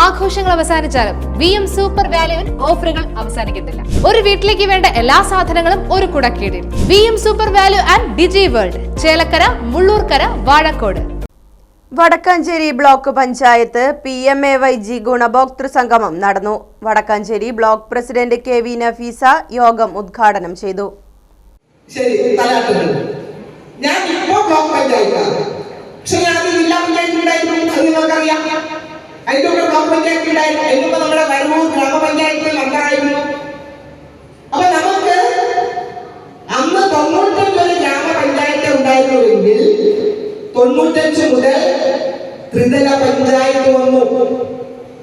ആഘോഷങ്ങൾ അവസാനിച്ചാലും V M super വാല്യുവിൽ ഓഫറുകൾ അവസാനിക്കുന്നില്ല. ഒരു വീട്ടിലേക്ക് വേണ്ട എല്ലാ സാധനങ്ങളും ഒരു കുടക്കീടിൽ. V M super value and digi world Chelakkara Mullurkara Vazhakkode. Vadakkanchery block panchayat P M A Y G ഗുണഭോക്തൃ സംഗമം നടന്നു. Vadakkanchery block president K V Nafeesa യോഗം ഉദ്ഘാടനം ചെയ്തു. ശരി ഞാൻ ഇപ്പോൾ ബ്ലോക്ക് പഞ്ചായത്താണ്. പക്ഷെ ഞാൻ അത് ജില്ലാ പഞ്ചായത്ത് ഉണ്ടായിരുന്നു അത് നിങ്ങൾക്കറിയാം. അതിന്റെ ബ്ലോക്ക് പഞ്ചായത്ത് ഉണ്ടായിരുന്നു മുമ്പ് നമ്മുടെ വരവൂർ ഗ്രാമപഞ്ചായത്തിൽ ഉണ്ടായിരുന്നു. അപ്പൊ നമുക്ക് അന്ന് തൊണ്ണൂറ്റഞ്ച് ഒരു ഗ്രാമപഞ്ചായത്ത് ഉണ്ടായിരുന്നുവെങ്കിൽ തൊണ്ണൂറ്റഞ്ച് മുതൽ ത്രിതല പഞ്ചായത്ത് വന്നു.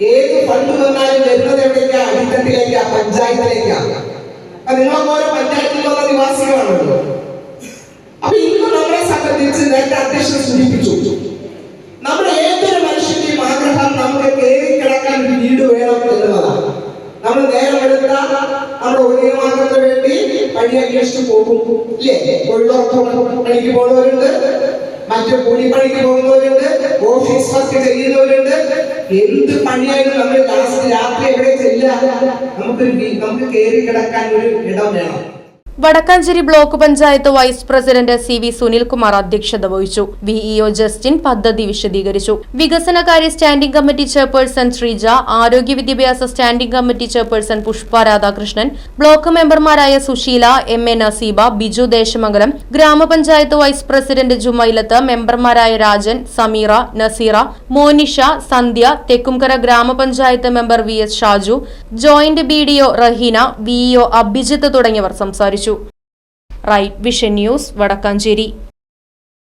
ഏത് ഫണ്ട് വന്നാലും വരുന്നത് എവിടേക്കാ? അടിത്തട്ടിലേക്കാ പഞ്ചായത്തിലേക്കാ. അപ്പൊ നിങ്ങളൊക്കെ ഓരോ പഞ്ചായത്തിൽ വന്ന നിവാസികളാണല്ലോ. അപ്പൊ ഇന്ന് നമ്മളെ സംബന്ധിച്ച് നേരത്തെ അധ്യക്ഷൻ സൂചിപ്പിച്ചു. നമ്മൾ ഏതൊരു നമ്മൾ നേരം എടുത്ത നമ്മുടെ ഉദയമാർഗത്തിന് വേണ്ടി പണി അന്വേഷിച്ച് പോകും. ഇല്ലേ? തൊഴിലുറപ്പ് പണിക്ക് പോകുന്നവരുണ്ട്. മറ്റു കൂലിപ്പണിക്ക് പോകുന്നവരുണ്ട്. ഓഫീസ് വർക്ക് ചെയ്യുന്നവരുണ്ട്. എന്ത് പണിയായാലും നമ്മൾ ലാസ്റ്റ് രാത്രി എവിടെ ചെല്ലുക? നമുക്കൊരു വീ- നമുക്ക് കയറി കിടക്കാൻ ഒരു ഇടം വേണം. Vadakkanchery block panchayat vice president C V Sunilkumar അധ്യക്ഷത വഹിച്ചു. വിഇഒ ജസ്റ്റിൻ പദ്ധതി വിശദീകരിച്ചു. വികസനകാര്യ സ്റ്റാൻഡിംഗ് കമ്മിറ്റി ചെയർപേഴ്സൺ ശ്രീജ ആരോഗ്യ വിദ്യാഭ്യാസ standing committee chairperson Pushpa Radhakrishnan block മെമ്പർമാരായ സുശീല എം എ നസീബ ബിജു ദേശമംഗലം ഗ്രാമപഞ്ചായത്ത് വൈസ് പ്രസിഡന്റ് ജുമൈലത്ത് മെമ്പർമാരായ രാജൻ സമീറ നസീറ മോനിഷ സന്ധ്യ തെക്കുംകര ഗ്രാമപഞ്ചായത്ത് member V S Shaju joint B D O Raheena VEO Abhijith തുടങ്ങിയവർ സംസാരിച്ചു. Right Vision News Vadakkanchery.